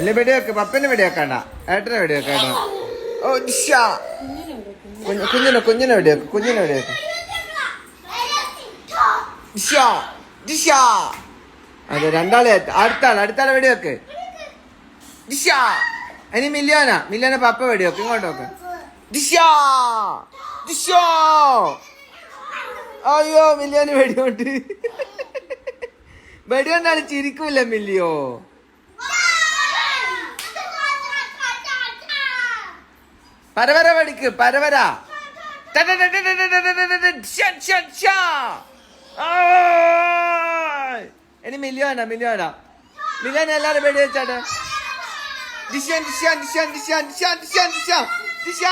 ഇല്ല വെടിവെക്ക് പപ്പനെ വെടിവെക്കണ്ട ഏട്ടനെ വെടിവെക്കണ്ട ഓ കുഞ്ഞിനെ കുഞ്ഞിനെ വെടിവെക്ക് കുഞ്ഞിനെ വെടിവെക്ക്. അതെ രണ്ടാളെ അടുത്താൾ അടുത്താളെ വെടി വെക്ക് വെടിവെക്ക് ഇനി മില്യോന മില്യോന പപ്പ വെടിവെക്ക് ഇങ്ങോട്ട് ഡിഷ അയ്യോ മില്യോന് വെടിയോണ്ട് വെടിയോണ്ടാണ് ചിരിക്കൂല മില്ലിയോ. പരവര പഠിക്ക് പരവര ഇനി മില്യോന മില്യോന മില്യോന എല്ലാരും പേടി വെച്ചാട്ടെ ദിശാൻ ദിശാൻ ദിശാൻ ദിശാൻ ദിശാൻ ദിശ